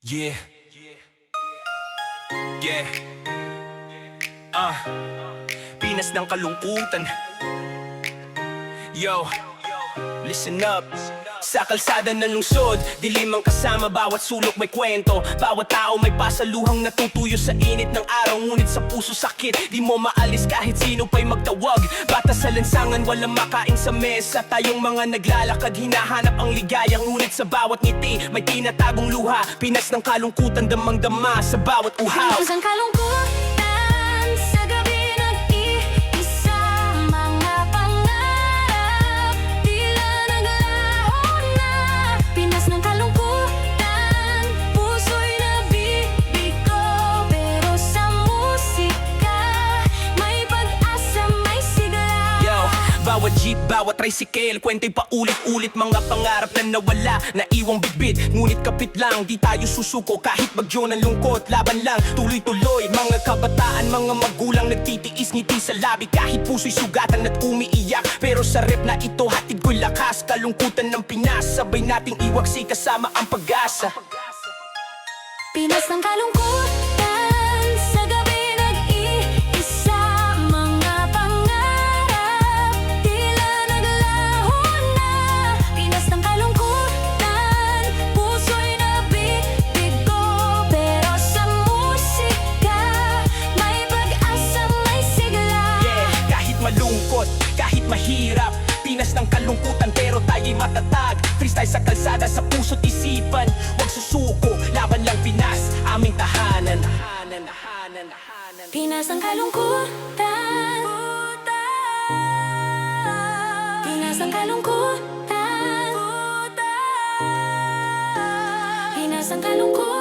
Yeah. Yeah. Ah. Pinas ng kalungkutan. Yo. Listen up. Sa kalsada ng lungsod, dilim ang kasama Bawat sulok may kwento. Bawat tao may pasaluhang natutuyo sa init ng araw Ngunit sa puso sakit, di mo maalis kahit sino pa'y magtawag. Bata sa lansangan, walang makain sa mesa. Tayong mga naglalakad, hinahanap ang ligaya Ngunit sa bawat ngiti, may tinatagong luha. Pinas ng kalungkutan, damang-dama sa bawat uhaw Isang kalungkutan bawat jeep, bawat tricycle. Kwento'y paulit-ulit Mga pangarap na nawala Naiwang bitbit. Ngunit kapit lang Di tayo susuko. Kahit bagyo ng lungkot Laban lang Tuloy-tuloy. Mga kabataan Mga magulang Nagtitiis ngiti sa labi. Kahit puso'y sugatan At umiiyak Pero sa rep na ito Hatid ko'y lakas. Kalungkutan ng Pinas Sabay nating iwaksi Kasama ang pag-asa. Pinas ng kalungkutan kahit mahirap Pinas ng kalungkutan pero tayo'y matatag. Freestyle sa kalsada, sa puso't isipan. Huwag susuko, laban lang Pinas Aming tahanan. Pinas ng kalungkutan. Pinas ng kalungkutan. Pinas ng kalungkutan